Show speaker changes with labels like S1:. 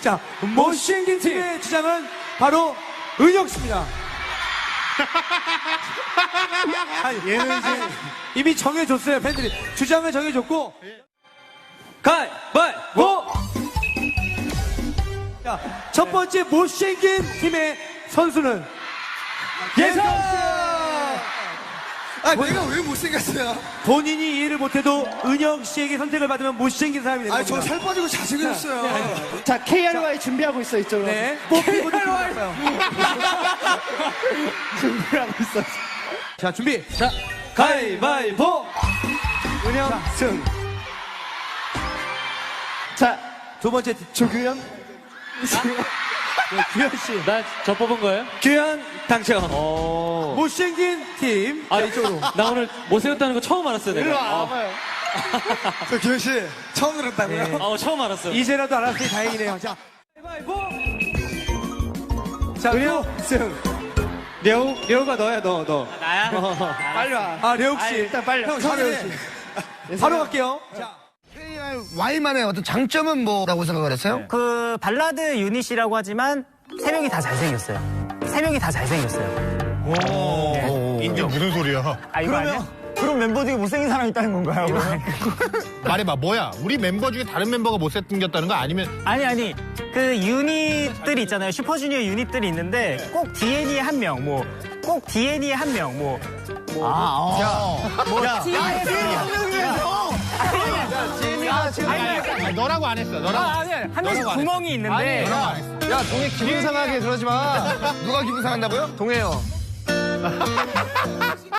S1: 자, 못생긴 팀의 주장은 바로 은혁 씨입니다. 아니, 얘는 이제 이미 정해줬어요, 팬들이. 주장을 정해줬고. 가위바위보! 자, 첫 번째 못생긴 팀의 선수는 예선!
S2: 아, 내가 왜 못생겼어요?
S1: 본인이 이해를 못해도 은혁 씨에게 선택을 받으면 못생긴 사람이 되는
S2: 아, 저
S1: 겁니다.
S2: 살 빠지고 잘생겼어요.
S3: 자, KRY 준비하고 있어, 이쪽으로.
S1: 네, 뽑히고.
S3: 준비하고 있어.
S1: 자, 준비. 자, 가위바위보! 은혁 승.
S3: 자,
S1: 두 번째 팀,
S3: 조규현?
S1: 네, 규현 씨.
S4: 나 저 뽑은 거예요?
S1: 규현 당첨.
S4: 어.
S1: 못생긴 팀.
S4: 아,
S1: 자, 이쪽으로.
S4: 나 오늘 못생겼다는 거 처음 알았어요,
S3: 일로
S4: 내가.
S3: 와,
S4: 아,
S3: 와봐요.
S2: 저 기현 씨, 처음 들었다고요?
S1: 네.
S4: 아, 처음 알았어요.
S1: 이제라도 알았으니 다행이네요. 자, 가위바위보! 자, 은혁 승.
S3: 려우, 려우가 너야, 너, 너.
S4: 나야?
S3: 빨리 와.
S1: 아, 려욱
S3: 아,
S1: 씨.
S3: 일단 빨리 와.
S1: 형, 차례. 바로 갈게요. 자.
S2: Y만의 어떤 장점은 뭐라고 생각을 했어요?
S5: 그 발라드 유닛이라고 하지만 세 명이 다 잘생겼어요. 세 명이 다 잘생겼어요.
S6: 이게 무슨 소리야?
S5: 아 이거 아니야? 그럼 멤버 중에 못생긴 사람이 있다는 건가요?
S6: 말해봐, 뭐야? 우리 멤버 중에 다른 멤버가 못생겼다는 거 아니면
S5: 아니 아니 그 유닛들이 있잖아요. 슈퍼주니어 유닛들이 있는데 꼭 DN이의 한 명, 뭐 꼭 DN이의 한 명, 뭐
S6: 아 니, 너라고 안 했어, 너라고.
S5: 아니 한 명씩 구멍이 있는데
S2: 야, 동해 기분 상하게 그러지 마. 누가 기분 상한다고요? 동해요.